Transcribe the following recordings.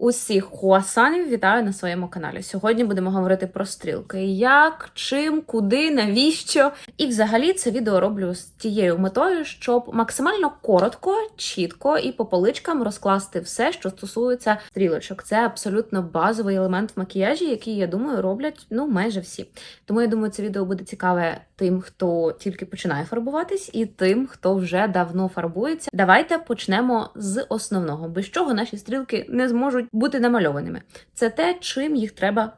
Усіх хуасанів вітаю на своєму каналі. Сьогодні будемо говорити про стрілки: як, чим, куди, навіщо. І взагалі це відео роблю з тією метою, щоб максимально коротко, чітко і по поличкам розкласти все, що стосується стрілочок. Це абсолютно базовий елемент в макіяжі, який, я думаю, роблять ну майже всі. Тому я думаю, це відео буде цікаве тим, хто тільки починає фарбуватись, і тим, хто вже давно фарбується. Давайте почнемо з основного, без чого наші стрілки не зможуть бути намальованими. Це те, чим їх треба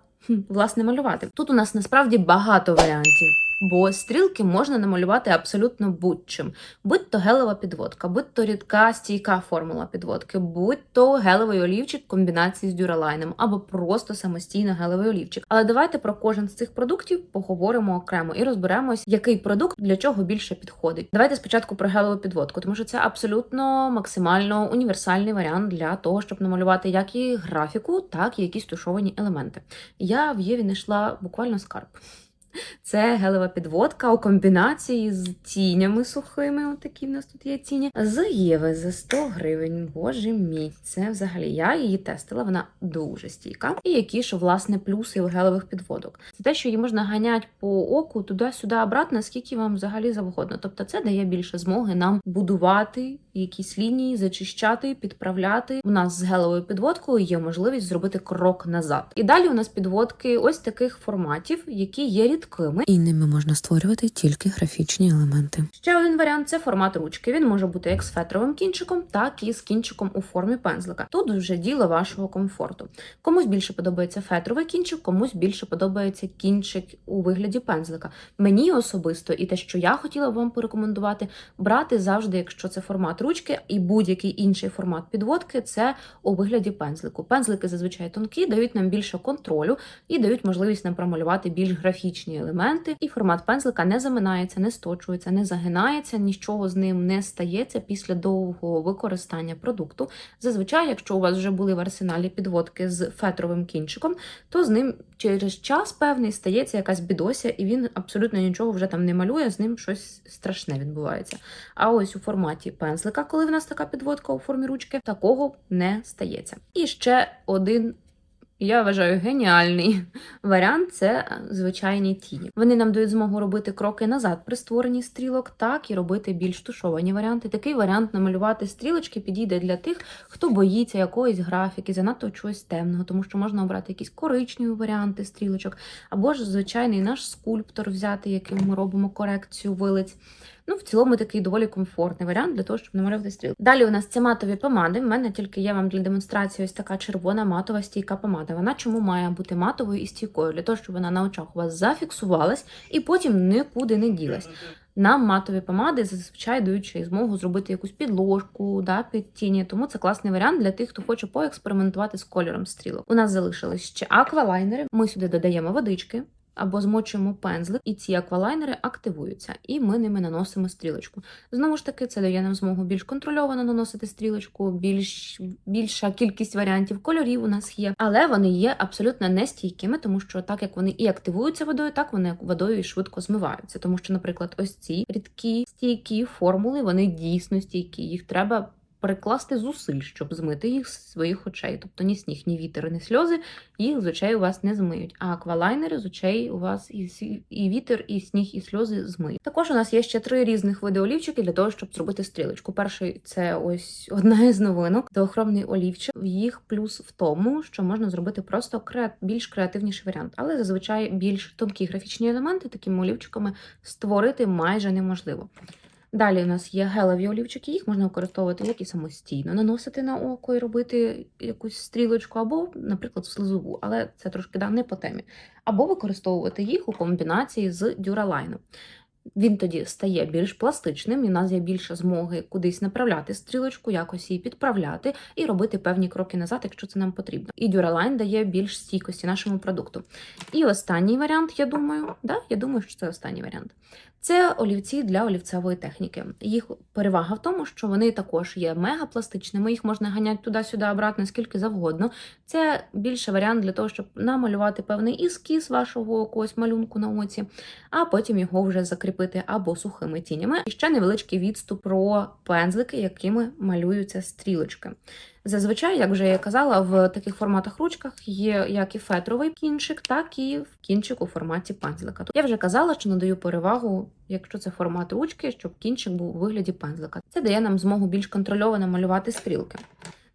власне малювати. Тут у нас насправді багато варіантів. Бо стрілки можна намалювати абсолютно будь-чим. Будь то гелева підводка, будь то рідка стійка формула підводки, будь то гелевий олівчик в комбінації з дюралайном, або просто самостійно гелевий олівчик. Але давайте про кожен з цих продуктів поговоримо окремо і розберемось, який продукт для чого більше підходить. Давайте спочатку про гелеву підводку, тому що це абсолютно максимально універсальний варіант для того, щоб намалювати як і графіку, так і якісь тушовані елементи. Я в Єві знайшла буквально скарб. Це гелева підводка у комбінації з тінями сухими. Отакі в нас тут є тіні. З Єви за 100 гривень. Боже мій, це взагалі я її тестила. Вона дуже стійка. І які ж власне плюси у гелевих підводок? Це те, що її можна ганяти по оку туди-сюди, обратно, скільки вам взагалі завгодно. Тобто, це дає більше змоги нам будувати якісь лінії, зачищати, підправляти. У нас з гелевою підводкою є можливість зробити крок назад. І далі у нас підводки ось таких форматів, які є рідкими. І ними можна створювати тільки графічні елементи. Ще один варіант це формат ручки. Він може бути як з фетровим кінчиком, так і з кінчиком у формі пензлика. Тут вже діло вашого комфорту. Комусь більше подобається фетровий кінчик, комусь більше подобається кінчик у вигляді пензлика. Мені особисто, і те, що я хотіла б вам порекомендувати, брати завжди, якщо це формат ручки і будь-який інший формат підводки, це у вигляді пензлику. Пензлики зазвичай тонкі, дають нам більше контролю і дають можливість нам промалювати більш графічні елементи. І формат пензлика не заминається, не сточується, не загинається, нічого з ним не стається після довгого використання продукту. Зазвичай, якщо у вас вже були в арсеналі підводки з фетровим кінчиком, то з ним через час певний стається якась бідося, і він абсолютно нічого вже там не малює, з ним щось страшне відбувається. А ось у форматі пензлика, коли в нас така підводка у формі ручки, такого не стається. І ще один. Я вважаю геніальний варіант це е, звичайні тіні. Вони нам дають змогу робити кроки назад при створенні стрілок, так і робити більш тушовані варіанти. Такий варіант намалювати стрілочки підійде для тих, хто боїться якоїсь графіки, занадто чогось темного, тому що можна обрати якісь коричневі варіанти стрілочок, або ж звичайний наш скульптор взяти, яким ми робимо корекцію вилиць. Ну, в цілому такий доволі комфортний варіант для того, щоб намалювати стрілки. Далі у нас це матові помади. В мене тільки є вам для демонстрації ось така червона матова стійка помада. Вона чому має бути матовою і стійкою? Для того, щоб вона на очах у вас зафіксувалась і потім нікуди не ділась. Нам матові помади зазвичай й змогу зробити якусь підложку, да, під тіні. Тому це класний варіант для тих, хто хоче поекспериментувати з кольором стрілок. У нас залишились ще аквалайнери. Ми сюди додаємо водички. Або змочуємо пензлик, і ці аквалайнери активуються, і ми ними наносимо стрілочку. Знову ж таки, це дає нам змогу більш контрольовано наносити стрілочку, більш більша кількість варіантів кольорів у нас є, але вони є абсолютно нестійкими, тому що так як вони і активуються водою, так вони водою і швидко змиваються. Тому що, наприклад, ось ці рідкі стійкі формули, вони дійсно стійкі. Їх треба прикласти зусиль, щоб змити їх з своїх очей. Тобто ні сніг, ні вітер, ні сльози їх з очей у вас не змиють. А аквалайнери з очей у вас і, і вітер, і сніг, і сльози змиють. Також у нас є ще три різних види олівчиків для того, щоб зробити стрілочку. Перший це ось одна із новинок, доохромний олівчик. Їх плюс в тому, що можна зробити просто креат... більш креативніший варіант, але зазвичай більш тонкі графічні елементи такими олівчиками створити майже неможливо. Далі у нас є гелеві олівчики, їх можна використовувати як і самостійно, наносити на око і робити якусь стрілочку, або, наприклад, слизову, але це трошки да, не по темі. Або використовувати їх у комбінації з дюралайном. Він тоді стає більш пластичним, і в нас є більше змоги кудись направляти стрілочку, якось її підправляти і робити певні кроки назад, якщо це нам потрібно. І Duraline дає більш стійкості нашому продукту. І останній варіант, я думаю, да, я думаю, що це останній варіант. Це олівці для олівцевої техніки. Їх перевага в тому, що вони також є мегапластичними, їх можна ганяти туди-сюди, обратно, скільки завгодно. Це більше варіант для того, щоб намалювати певний ескіз вашого якогось малюнку на оці, а потім його вже закріпити закріпити або сухими тінями. І ще невеличкий відступ про пензлики, якими малюються стрілочки. Зазвичай, як вже я казала, в таких форматах ручках є як і фетровий кінчик, так і кінчик у форматі пензлика. Я вже казала, що надаю перевагу, якщо це формат ручки, щоб кінчик був у вигляді пензлика. Це дає нам змогу більш контрольовано малювати стрілки.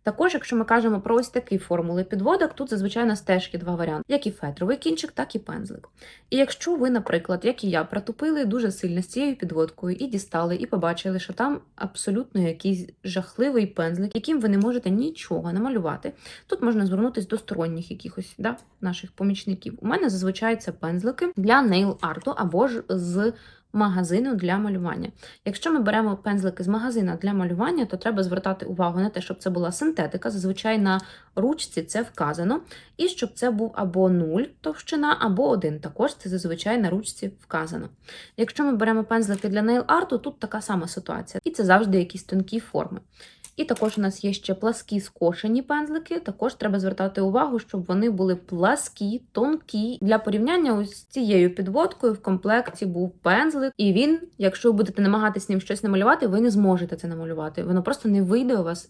Також, якщо ми кажемо про ось такі формули підводок, тут зазвичай нас теж є два варіанти: як і фетровий кінчик, так і пензлик. І якщо ви, наприклад, як і я, протупили дуже сильно з цією підводкою і дістали, і побачили, що там абсолютно якийсь жахливий пензлик, яким ви не можете нічого намалювати, тут можна звернутися до сторонніх якихось да, наших помічників. У мене зазвичай це пензлики для нейл-арту або ж з магазину для малювання. Якщо ми беремо пензлики з магазина для малювання, то треба звертати увагу на те, щоб це була синтетика. Зазвичай на ручці це вказано, і щоб це був або 0 товщина, або 1. Також це зазвичай на ручці вказано. Якщо ми беремо пензлики для нейл-арту, тут така сама ситуація, і це завжди якісь тонкі форми. І також у нас є ще пласкі скошені пензлики. Також треба звертати увагу, щоб вони були пласкі, тонкі. Для порівняння ось з цією підводкою в комплекті був пензлик, і він, якщо ви будете намагатись ним щось намалювати, ви не зможете це намалювати. Воно просто не вийде у вас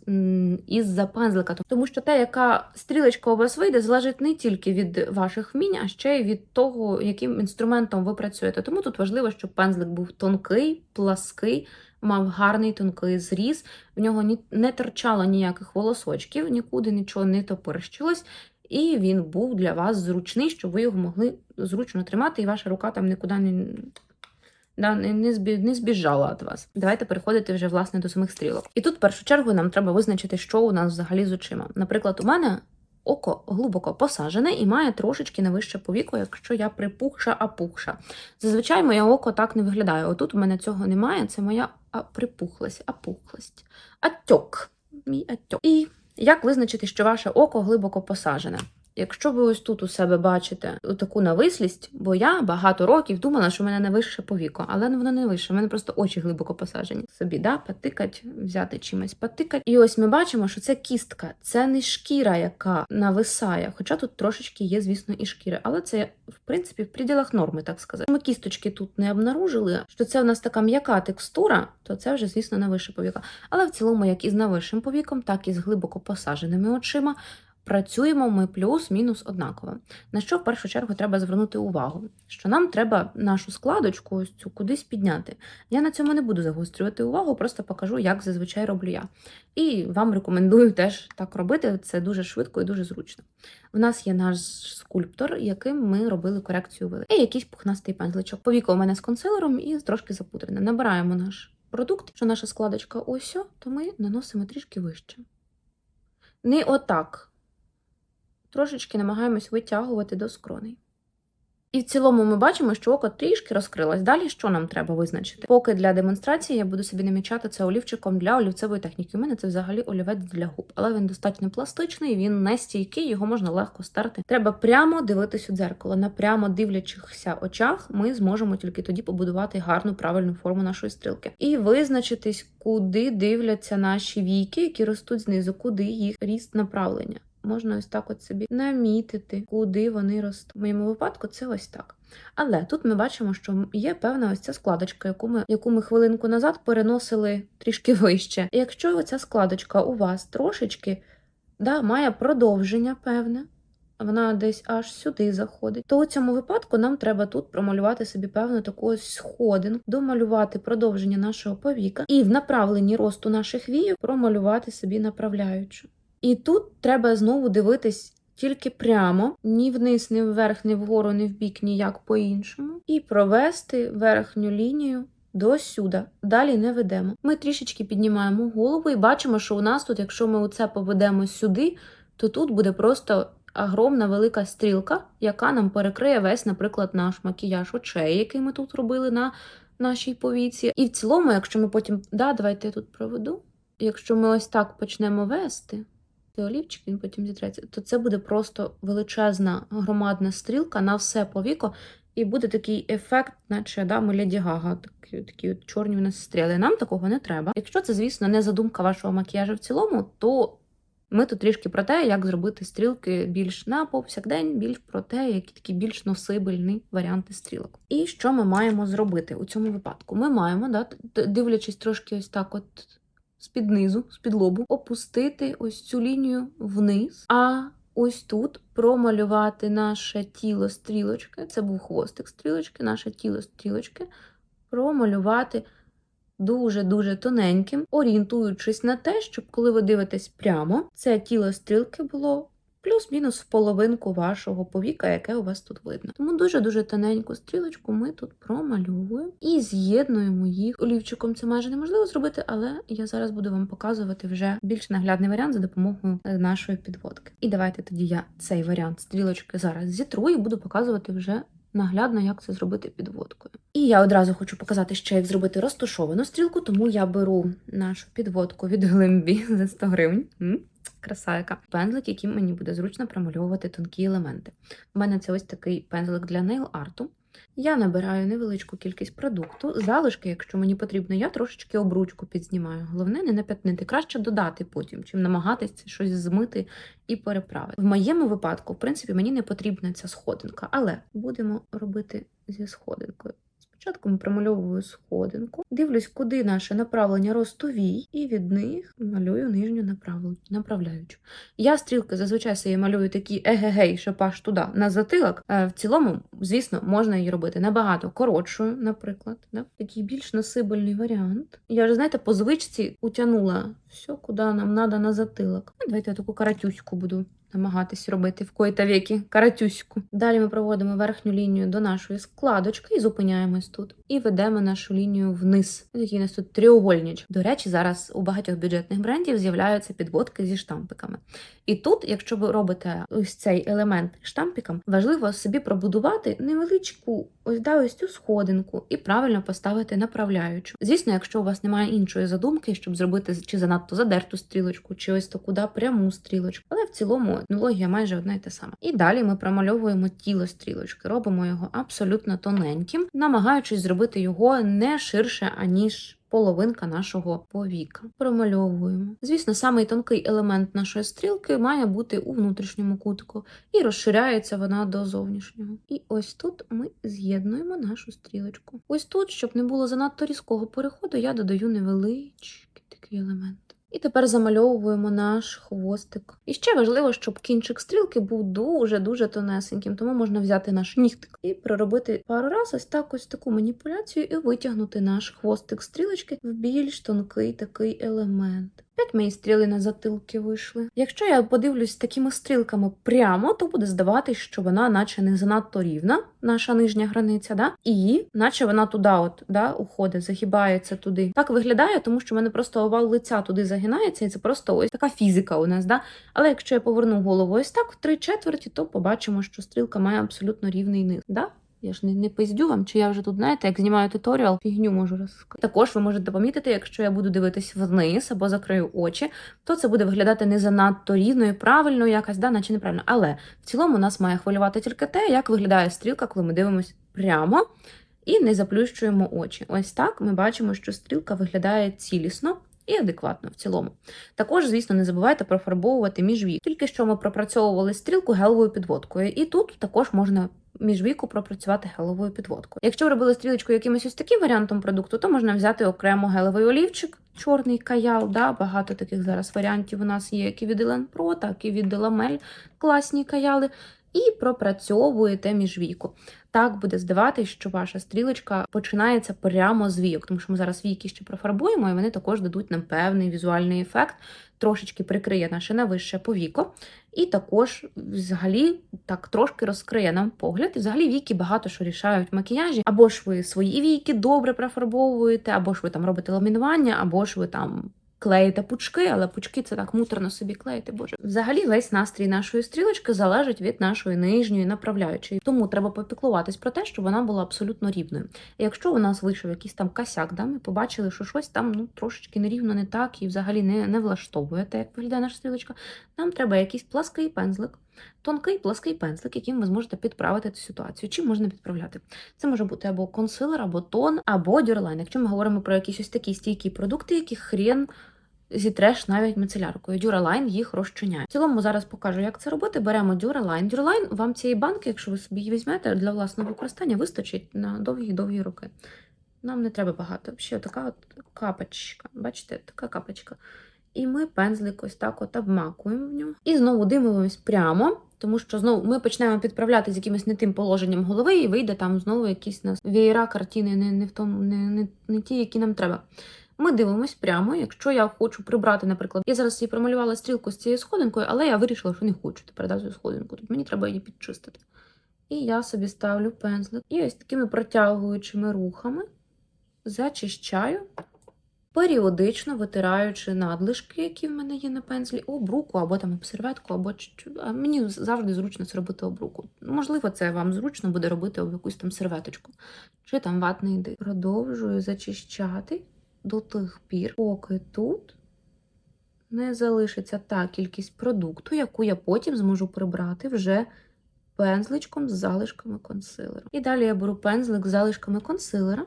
із-за пензлика. Тому що те, яка стрілочка у вас вийде, залежить не тільки від ваших вмінь, а ще й від того, яким інструментом ви працюєте. Тому тут важливо, щоб пензлик був тонкий, плаский мав гарний тонкий зріз, в нього ні, не торчало ніяких волосочків, нікуди нічого не топорщилось, і він був для вас зручний, щоб ви його могли зручно тримати, і ваша рука там нікуди не. Да, не, збі, не збіжала від вас. Давайте переходити вже власне до самих стрілок. І тут, в першу чергу, нам треба визначити, що у нас взагалі з очима. Наприклад, у мене око глибоко посажене і має трошечки не вище повіку, якщо я припухша, апухша. Зазвичай моє око так не виглядає. Отут у мене цього немає, це моя а, припухлость, апухлость, атьок. Мій атьок. І як визначити, що ваше око глибоко посажене? Якщо ви ось тут у себе бачите таку навислість, бо я багато років думала, що в мене найвище повіко, але воно не вище, в мене просто очі глибоко посажені. Собі да, потикать, взяти чимось потикать. І ось ми бачимо, що це кістка, це не шкіра, яка нависає. Хоча тут трошечки є, звісно, і шкіри, але це в принципі в пределах норми, так сказати. Ми кісточки тут не обнаружили, що це у нас така м'яка текстура, то це вже, звісно, на вище повіка. Але в цілому, як і з нависшим повіком, так і з глибоко посаженими очима. Працюємо ми плюс-мінус однаково. На що в першу чергу треба звернути увагу? Що нам треба нашу складочку ось цю кудись підняти. Я на цьому не буду загострювати увагу, просто покажу, як зазвичай роблю я. І вам рекомендую теж так робити. Це дуже швидко і дуже зручно. У нас є наш скульптор, яким ми робили корекцію вили. І якийсь пухнастий пензличок. Повіка у мене з консилером і трошки запутрене. Набираємо наш продукт, що наша складочка ось, то ми наносимо трішки вище. Не отак трошечки намагаємось витягувати до скроней. І в цілому ми бачимо, що око трішки розкрилось. Далі що нам треба визначити? Поки для демонстрації я буду собі намічати це олівчиком для олівцевої техніки. У мене це взагалі олівець для губ, але він достатньо пластичний, він не стійкий, його можна легко стерти. Треба прямо дивитись у дзеркало. На прямо дивлячихся очах ми зможемо тільки тоді побудувати гарну правильну форму нашої стрілки. І визначитись, куди дивляться наші війки, які ростуть знизу, куди їх ріст направлення можна ось так от собі намітити, куди вони ростуть. В моєму випадку це ось так. Але тут ми бачимо, що є певна ось ця складочка, яку ми, яку ми хвилинку назад переносили трішки вище. І якщо оця складочка у вас трошечки да, має продовження певне, вона десь аж сюди заходить, то у цьому випадку нам треба тут промалювати собі певну таку ось сходинку, домалювати продовження нашого повіка і в направленні росту наших віїв промалювати собі направляючу. І тут треба знову дивитись тільки прямо, ні вниз, ні вверх, ні вгору, ні вбік, ніяк по-іншому, і провести верхню лінію до сюди. Далі не ведемо. Ми трішечки піднімаємо голову і бачимо, що у нас тут, якщо ми оце поведемо сюди, то тут буде просто огромна велика стрілка, яка нам перекриє весь, наприклад, наш макіяж очей, який ми тут робили на нашій повіці. І в цілому, якщо ми потім, да, давайте я тут проведу. Якщо ми ось так почнемо вести олівчик, він потім зітреться, то це буде просто величезна громадна стрілка на все повіко, і буде такий ефект, наче да, ми Леді Гага, такі, такі от чорні у нас стріли. Нам такого не треба. Якщо це, звісно, не задумка вашого макіяжу в цілому, то Ми тут трішки про те, як зробити стрілки більш на повсякдень, більш про те, які такі більш носибельні варіанти стрілок. І що ми маємо зробити у цьому випадку? Ми маємо, да, дивлячись трошки ось так, от з-під низу, з-під лобу, опустити ось цю лінію вниз, а ось тут промалювати наше тіло стрілочки. Це був хвостик стрілочки, наше тіло стрілочки, промалювати дуже-дуже тоненьким, орієнтуючись на те, щоб коли ви дивитесь прямо, це тіло стрілки було плюс-мінус в половинку вашого повіка, яке у вас тут видно. Тому дуже-дуже тоненьку стрілочку ми тут промальовуємо і з'єднуємо їх олівчиком. Це майже неможливо зробити, але я зараз буду вам показувати вже більш наглядний варіант за допомогою е, нашої підводки. І давайте тоді я цей варіант стрілочки зараз зітру і буду показувати вже наглядно, як це зробити підводкою. І я одразу хочу показати ще, як зробити розташовану стрілку, тому я беру нашу підводку від глимбі за 100 гривень. Краса яка. Пензлик, яким мені буде зручно промальовувати тонкі елементи. У мене це ось такий пензлик для нейл-арту. Я набираю невеличку кількість продукту. Залишки, якщо мені потрібно, я трошечки обручку підзнімаю. Головне не нап'ятнити. Краще додати потім, чим намагатися щось змити і переправити. В моєму випадку, в принципі, мені не потрібна ця сходинка, але будемо робити зі сходинкою. Спочатку ми промальовую сходинку, дивлюсь, куди наше направлення ростовій, і від них малюю нижню направляючу. Я стрілки зазвичай собі малюю такі егегей, щоб аж туди на затилок. Е, В цілому, звісно, можна її робити набагато коротшою, наприклад. Да? Такий більш насибельний варіант. Я вже, знаєте, по звичці утягнула все, куди нам треба на затилок. Ну, Давайте я таку каратюську буду намагатись робити в коїта віки каратюську. Далі ми проводимо верхню лінію до нашої складочки і зупиняємось тут. І ведемо нашу лінію вниз. Ось Такий у нас тут тріугольничок. До речі, зараз у багатьох бюджетних брендів з'являються підводки зі штампиками. І тут, якщо ви робите ось цей елемент штампиком, важливо собі пробудувати невеличку ось да, ось цю сходинку і правильно поставити направляючу. Звісно, якщо у вас немає іншої задумки, щоб зробити чи занадто задерту стрілочку, чи ось таку да, пряму стрілочку, але в цілому технологія майже одна й та сама. І далі ми промальовуємо тіло стрілочки, робимо його абсолютно тоненьким, намагаючись зробити його не ширше аніж. Половинка нашого повіка промальовуємо. Звісно, самий тонкий елемент нашої стрілки має бути у внутрішньому кутку, і розширяється вона до зовнішнього. І ось тут ми з'єднуємо нашу стрілочку. Ось тут, щоб не було занадто різкого переходу, я додаю невеличкий такий елемент. І тепер замальовуємо наш хвостик. І ще важливо, щоб кінчик стрілки був дуже-дуже тонесеньким, тому можна взяти наш нігтик і проробити пару разів ось так ось таку маніпуляцію і витягнути наш хвостик стрілочки в більш тонкий такий елемент. П'ять мої стріли на затилки вийшли. Якщо я подивлюсь такими стрілками прямо, то буде здаватись, що вона, наче не занадто рівна, наша нижня границя, да? і наче вона туди, от да, уходить, загибається туди. Так виглядає, тому що в мене просто овал лиця туди загинається, і це просто ось така фізика у нас. Да? Але якщо я поверну голову ось так в три четверті, то побачимо, що стрілка має абсолютно рівний низ. Да? Я ж не, не пиздю вам, чи я вже тут, знаєте, як знімаю туторіал, фігню можу розказати. Також ви можете помітити, якщо я буду дивитись вниз або закрию очі, то це буде виглядати не занадто рівно і правильно, якось, да, наче неправильно. Але в цілому нас має хвилювати тільки те, як виглядає стрілка, коли ми дивимося прямо і не заплющуємо очі. Ось так ми бачимо, що стрілка виглядає цілісно. І адекватно в цілому. Також, звісно, не забувайте профарбовувати міжвік. Тільки що ми пропрацьовували стрілку геловою підводкою, і тут також можна міжвіку пропрацювати геловою підводкою. Якщо ви робили стрілочку якимось ось таким варіантом продукту, то можна взяти окремо гелевий олівчик, чорний каял. Да? Багато таких зараз варіантів у нас є, як і від Про, так і від Деламель, класні каяли. І пропрацьовуєте міжвіку. Так буде здаватись, що ваша стрілочка починається прямо з війок, тому що ми зараз війки ще профарбуємо, і вони також дадуть нам певний візуальний ефект, трошечки прикриє наше навище повіко, і також взагалі так трошки розкриє нам погляд. І взагалі віки багато що рішають в макіяжі. Або ж ви свої віки добре профарбовуєте, або ж ви там робите ламінування, або ж ви там. Клеїте пучки, але пучки це так муторно собі клеїти. Боже, взагалі весь настрій нашої стрілочки залежить від нашої нижньої направляючої. Тому треба попіклуватись про те, щоб вона була абсолютно рівною. Якщо у нас вийшов якийсь там косяк, да, ми побачили, що щось там ну трошечки нерівно, не так і взагалі не, не влаштовує те, як виглядає наша стрілочка. Нам треба якийсь плаский пензлик. Тонкий плаский пензлик, яким ви зможете підправити цю ситуацію. Чим можна підправляти? Це може бути або консилер, або тон, або дюрлайн. Якщо ми говоримо про якісь ось такі стійкі продукти, які хрен зітреш навіть мицеляркою. Duraline їх розчиняє. В цілому зараз покажу, як це робити. Беремо Duraline. Duraline вам цієї банки, якщо ви собі її візьмете для власного використання, вистачить на довгі-довгі роки. Нам не треба багато. Ще така от капочка. Бачите, така капочка. І ми пензлик ось так от обмакуємо в нього. І знову дивимось прямо, тому що знову ми почнемо підправляти з якимось не тим положенням голови, і вийде там знову якісь нас веєра, картини, не, не, в тому, не, не, не ті, які нам треба. Ми дивимось прямо. Якщо я хочу прибрати, наприклад, я зараз її промалювала стрілку з цією сходинкою, але я вирішила, що не хочу тепер цю сходинку. Тут мені треба її підчистити. І я собі ставлю пензлик. І ось такими протягуючими рухами зачищаю, періодично витираючи надлишки, які в мене є на пензлі, об руку, або там об серветку, або. А мені завжди зручно це робити об руку. Можливо, це вам зручно буде робити об якусь там серветочку чи там ватний диск. Продовжую зачищати до тих пір, поки тут не залишиться та кількість продукту, яку я потім зможу прибрати вже пензличком з залишками консилера. І далі я беру пензлик з залишками консилера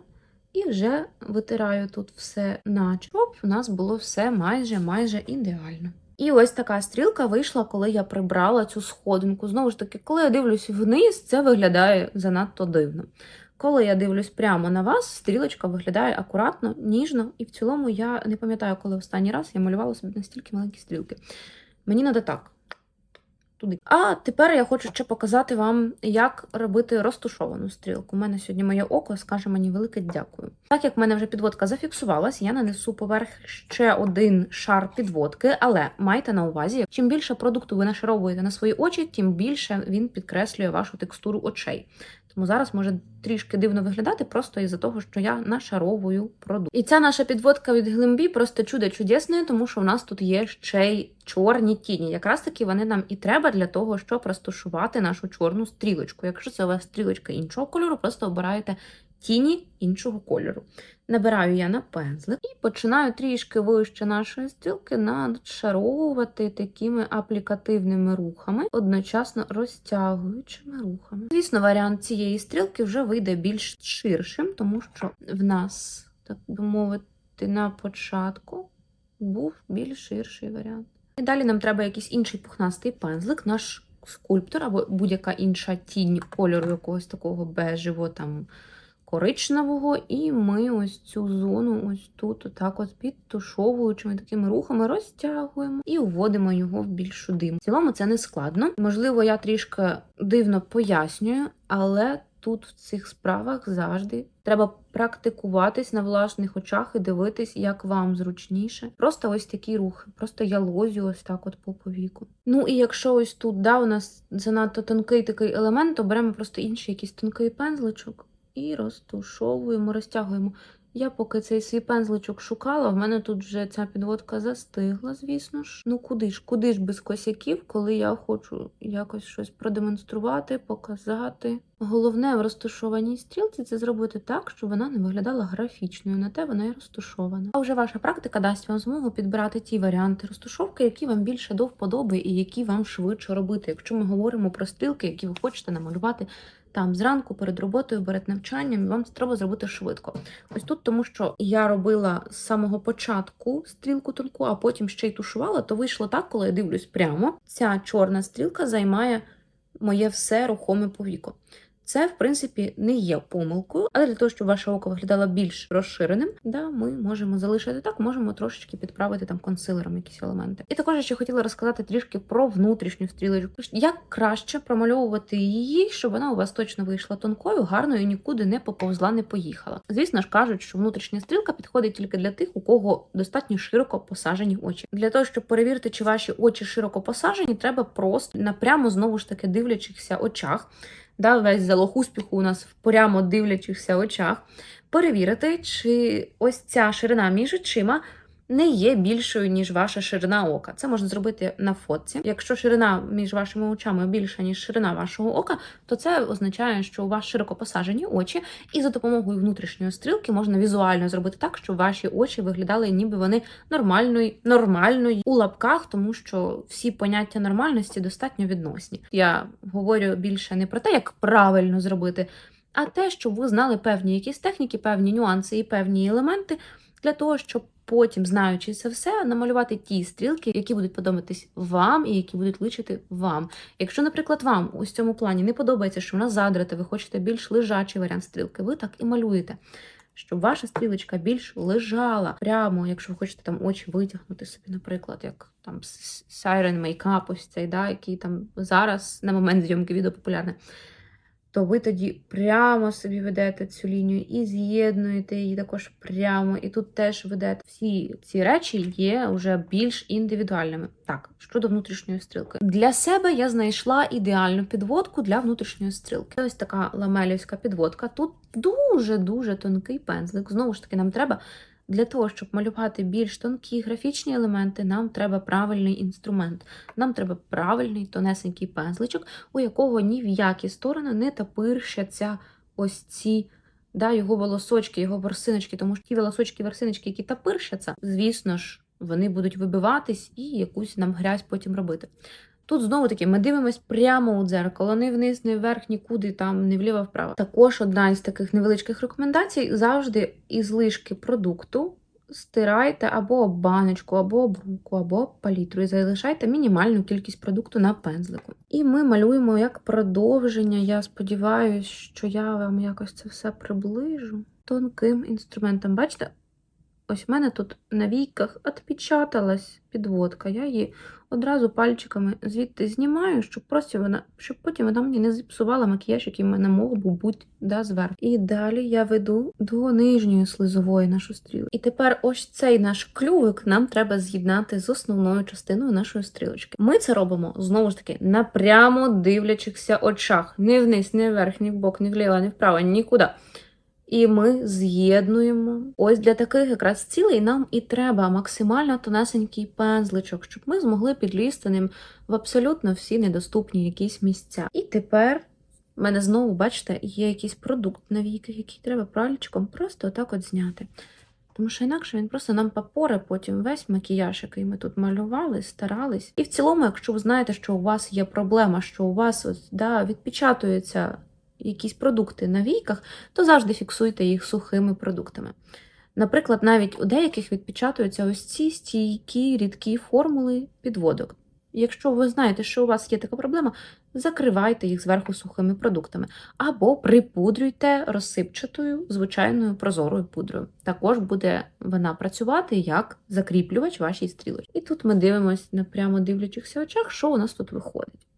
і вже витираю тут все наче, щоб у нас було все майже майже ідеально. І ось така стрілка вийшла, коли я прибрала цю сходинку. Знову ж таки, коли я дивлюсь вниз, це виглядає занадто дивно. Коли я дивлюсь прямо на вас, стрілочка виглядає акуратно, ніжно, і в цілому я не пам'ятаю, коли останній раз я малювала собі настільки маленькі стрілки. Мені треба так. Туди. А тепер я хочу ще показати вам, як робити розтушовану стрілку. У мене сьогодні моє око скаже мені велике дякую. Так як в мене вже підводка зафіксувалась, я нанесу поверх ще один шар підводки, але майте на увазі, чим більше продукту ви нашаровуєте на свої очі, тим більше він підкреслює вашу текстуру очей. Тому зараз може трішки дивно виглядати просто із-за того, що я нашаровую продукт. І ця наша підводка від глимбі просто чудо чудесне, тому що в нас тут є ще й чорні тіні. Якраз таки вони нам і треба для того, щоб розташувати нашу чорну стрілочку. Якщо це у вас стрілочка іншого кольору, просто обираєте тіні іншого кольору. Набираю я на пензлик і починаю трішки вище нашої стрілки надшаровувати такими аплікативними рухами, одночасно розтягуючими рухами. Звісно, варіант цієї стрілки вже вийде більш ширшим, тому що в нас, так би мовити, на початку був більш ширший варіант. І далі нам треба якийсь інший пухнастий пензлик, наш скульптор або будь-яка інша тінь кольору якогось такого бежевого там коричневого, і ми ось цю зону, ось тут, отак от підтушовуючими такими рухами розтягуємо і вводимо його в більшу дим. В цілому це не складно. Можливо, я трішки дивно пояснюю, але тут в цих справах завжди треба практикуватись на власних очах і дивитись, як вам зручніше. Просто ось такі рухи. Просто я лозю ось так от по повіку. Ну і якщо ось тут да, у нас занадто тонкий такий елемент, то беремо просто інший якийсь тонкий пензличок і розтушовуємо, розтягуємо. Я поки цей свій пензличок шукала, в мене тут вже ця підводка застигла, звісно ж. Ну куди ж, куди ж без косяків, коли я хочу якось щось продемонструвати, показати. Головне в розташованій стрілці це зробити так, щоб вона не виглядала графічною. На те вона і розташована. А вже ваша практика дасть вам змогу підбирати ті варіанти розташовки, які вам більше до вподоби і які вам швидше робити. Якщо ми говоримо про стрілки, які ви хочете намалювати там зранку перед роботою, перед навчанням, вам це треба зробити швидко. Ось тут, тому що я робила з самого початку стрілку тонку, а потім ще й тушувала, то вийшло так, коли я дивлюсь прямо. Ця чорна стрілка займає моє все рухоме повіко. Це, в принципі, не є помилкою, але для того, щоб ваше око виглядало більш розширеним, да, ми можемо залишити так, можемо трошечки підправити там консилером якісь елементи. І також я ще хотіла розказати трішки про внутрішню стрілочку. Як краще промальовувати її, щоб вона у вас точно вийшла тонкою, гарною, нікуди не поповзла, не поїхала. Звісно ж, кажуть, що внутрішня стрілка підходить тільки для тих, у кого достатньо широко посажені очі. Для того, щоб перевірити, чи ваші очі широко посажені, треба просто напрямо знову ж таки дивлячихся очах да, весь залог успіху у нас в прямо дивлячихся очах, перевірити, чи ось ця ширина між очима не є більшою, ніж ваша ширина ока. Це можна зробити на фотці. Якщо ширина між вашими очами більша, ніж ширина вашого ока, то це означає, що у вас широко посажені очі, і за допомогою внутрішньої стрілки можна візуально зробити так, щоб ваші очі виглядали, ніби вони нормальної, нормальної у лапках, тому що всі поняття нормальності достатньо відносні. Я говорю більше не про те, як правильно зробити, а те, щоб ви знали певні якісь техніки, певні нюанси і певні елементи для того, щоб потім, знаючи це все, намалювати ті стрілки, які будуть подобатись вам і які будуть личити вам. Якщо, наприклад, вам у цьому плані не подобається, що вона задрата, ви хочете більш лежачий варіант стрілки, ви так і малюєте. Щоб ваша стрілочка більш лежала прямо, якщо ви хочете там очі витягнути собі, наприклад, як там с- Siren Makeup, ось цей, да, який там зараз на момент зйомки відео популярний, то ви тоді прямо собі ведете цю лінію і з'єднуєте її також прямо. І тут теж ведете всі ці речі є вже більш індивідуальними. Так, щодо внутрішньої стрілки. Для себе я знайшла ідеальну підводку для внутрішньої стрілки. Ось така ламелівська підводка. Тут дуже-дуже тонкий пензлик. Знову ж таки, нам треба. Для того, щоб малювати більш тонкі графічні елементи, нам треба правильний інструмент. Нам треба правильний тонесенький пензличок, у якого ні в які сторони не тапирщаться ось ці да, його волосочки, його ворсиночки, тому що ті волосочки, ворсиночки, які тапирщаться, звісно ж, вони будуть вибиватись і якусь нам грязь потім робити. Тут знову таки ми дивимось прямо у дзеркало, не вниз, не вверх, нікуди, там, не вліво, вправо. Також одна із таких невеличких рекомендацій: завжди із лишки продукту стирайте або об баночку, або об руку, або палітру і залишайте мінімальну кількість продукту на пензлику. І ми малюємо як продовження. Я сподіваюся, що я вам якось це все приближу тонким інструментом. Бачите? Ось в мене тут на війках відпечаталась підводка. Я її одразу пальчиками звідти знімаю, щоб просто вона, щоб потім вона мені не зіпсувала макіяж, який в мене мог би бути да, зверху. І далі я веду до нижньої слизової нашу стрілку. І тепер ось цей наш клювик нам треба з'єднати з основною частиною нашої стрілочки. Ми це робимо знову ж таки на прямо дивлячихся очах. Не вниз, не вверх, ні вбок, ні вліво, ні вправо, нікуди. І ми з'єднуємо. Ось для таких якраз цілей нам і треба максимально тонесенький пензличок, щоб ми змогли підлізти ним в абсолютно всі недоступні якісь місця. І тепер в мене знову, бачите, є якийсь продукт на віках, який треба пральчиком просто отак от зняти. Тому що інакше він просто нам попоре потім весь макіяж, який ми тут малювали, старались. І в цілому, якщо ви знаєте, що у вас є проблема, що у вас ось, да, відпечатуються якісь продукти на війках, то завжди фіксуйте їх сухими продуктами. Наприклад, навіть у деяких відпечатуються ось ці стійкі рідкі формули підводок. Якщо ви знаєте, що у вас є така проблема, закривайте їх зверху сухими продуктами або припудрюйте розсипчатою звичайною прозорою пудрою. Також буде вона працювати як закріплювач вашій стрілочці. І тут ми дивимося на прямо дивлячихся очах, що у нас тут виходить.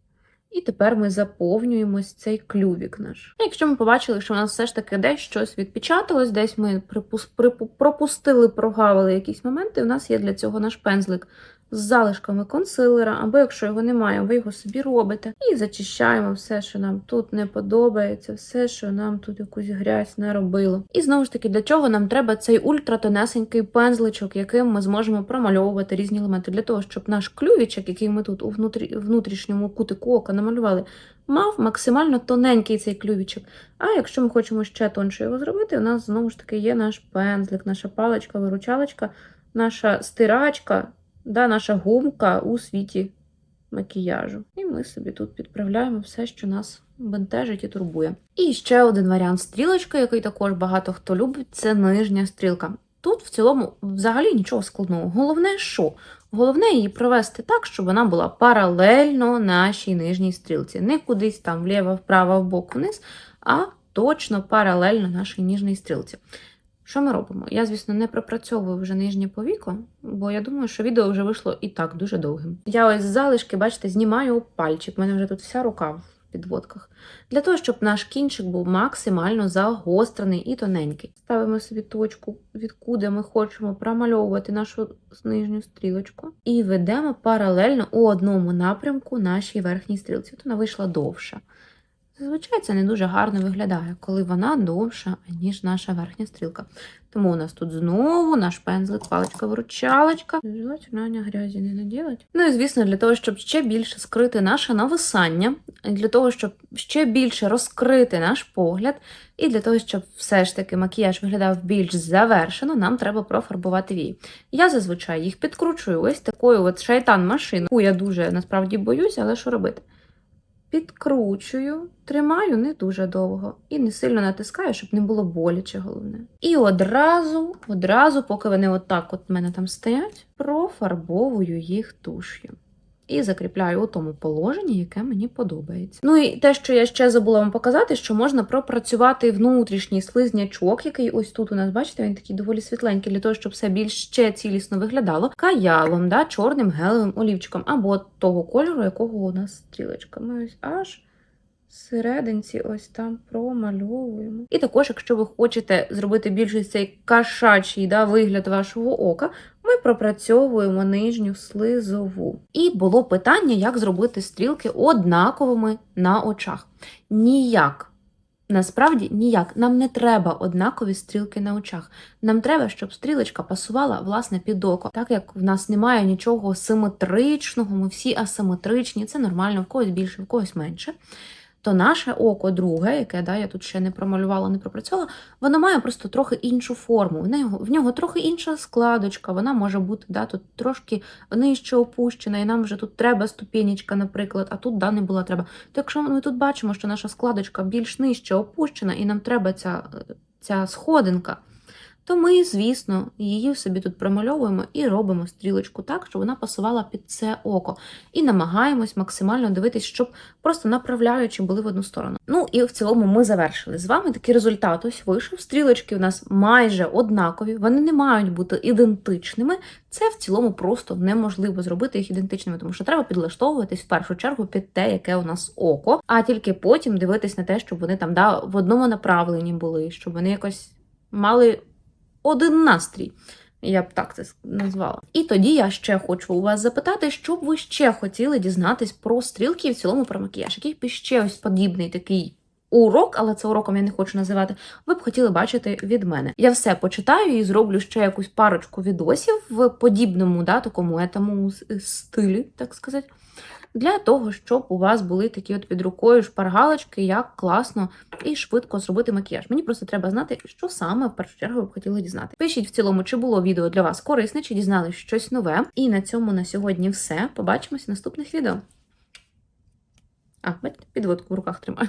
І тепер ми заповнюємо цей клювік наш. Якщо ми побачили, що у нас все ж таки десь щось відпечаталось, десь ми припус- припу- пропустили, прогавили якісь моменти, у нас є для цього наш пензлик з залишками консилера, або якщо його немає, ви його собі робите. І зачищаємо все, що нам тут не подобається, все, що нам тут якусь грязь не робило. І знову ж таки, для чого нам треба цей ультратонесенький пензличок, яким ми зможемо промальовувати різні елементи, для того, щоб наш клювічок, який ми тут у внутрішньому кутику ока намалювали, мав максимально тоненький цей клювічок. А якщо ми хочемо ще тонше його зробити, у нас знову ж таки є наш пензлик, наша паличка, виручалочка, наша стирачка, да, наша гумка у світі макіяжу. І ми собі тут підправляємо все, що нас бентежить і турбує. І ще один варіант стрілочки, який також багато хто любить, це нижня стрілка. Тут в цілому взагалі нічого складного. Головне, що? Головне її провести так, щоб вона була паралельно нашій нижній стрілці. Не кудись там вліво, вправо, вбок, вниз, а точно паралельно нашій ніжній стрілці. Що ми робимо? Я, звісно, не пропрацьовую вже нижнє повіко, бо я думаю, що відео вже вийшло і так дуже довгим. Я ось залишки, бачите, знімаю пальчик. У мене вже тут вся рука в підводках. Для того, щоб наш кінчик був максимально загострений і тоненький. Ставимо собі точку, відкуди ми хочемо промальовувати нашу нижню стрілочку, і ведемо паралельно у одному напрямку нашій верхній стрілці. От вона вийшла довша. Зазвичай це не дуже гарно виглядає, коли вона довша, ніж наша верхня стрілка. Тому у нас тут знову наш пензлик, паличка, виручалочка. Желательно грязі не наділать. Ну і звісно, для того, щоб ще більше скрити наше нависання, для того, щоб ще більше розкрити наш погляд, і для того, щоб все ж таки макіяж виглядав більш завершено, нам треба профарбувати вії. Я зазвичай їх підкручую ось такою от шайтан машиною, яку я дуже насправді боюся, але що робити? Підкручую, тримаю не дуже довго і не сильно натискаю, щоб не було боляче головне. І одразу, одразу, поки вони отак от в мене там стоять, профарбовую їх туш'ю. І закріпляю у тому положенні, яке мені подобається. Ну і те, що я ще забула вам показати, що можна пропрацювати внутрішній слизнячок, який ось тут у нас, бачите, він такий доволі світленький, для того, щоб все більш ще цілісно виглядало, каялом, да, чорним гелевим олівчиком, або того кольору, якого у нас стрілочка. Ми ось аж серединці ось там промальовуємо. І також, якщо ви хочете зробити більш цей кашачий да, вигляд вашого ока, ми пропрацьовуємо нижню слизову. І було питання, як зробити стрілки однаковими на очах. Ніяк. Насправді ніяк. Нам не треба однакові стрілки на очах. Нам треба, щоб стрілочка пасувала власне під око. Так як в нас немає нічого симетричного, ми всі асиметричні, це нормально, в когось більше, в когось менше. То наше око друге, яке да, я тут ще не промалювала, не пропрацювала, воно має просто трохи іншу форму. В нього, в нього трохи інша складочка, вона може бути да, тут трошки нижче опущена, і нам вже тут треба ступінечка, наприклад, а тут да, не була треба. То якщо ми тут бачимо, що наша складочка більш нижче опущена, і нам треба ця, ця сходинка, то ми, звісно, її собі тут промальовуємо і робимо стрілочку так, щоб вона пасувала під це око. І намагаємось максимально дивитись, щоб просто направляючи були в одну сторону. Ну і в цілому ми завершили з вами такий результат. Ось вийшов. Стрілочки у нас майже однакові, вони не мають бути ідентичними. Це в цілому просто неможливо зробити їх ідентичними, тому що треба підлаштовуватись в першу чергу під те, яке у нас око, а тільки потім дивитись на те, щоб вони там да, в одному направленні були, щоб вони якось мали один настрій. Я б так це назвала. І тоді я ще хочу у вас запитати, що б ви ще хотіли дізнатись про стрілки і в цілому про макіяж. Який б ще ось подібний такий урок, але це уроком я не хочу називати, ви б хотіли бачити від мене. Я все почитаю і зроблю ще якусь парочку відосів в подібному, да, такому етому стилі, так сказати. Для того, щоб у вас були такі от під рукою шпаргалочки, як класно і швидко зробити макіяж. Мені просто треба знати, що саме в першу чергу б хотіли дізнати. Пишіть в цілому, чи було відео для вас корисне, чи дізнались щось нове. І на цьому на сьогодні все. Побачимось в наступних відео. А, бачите, підводку в руках тримаю.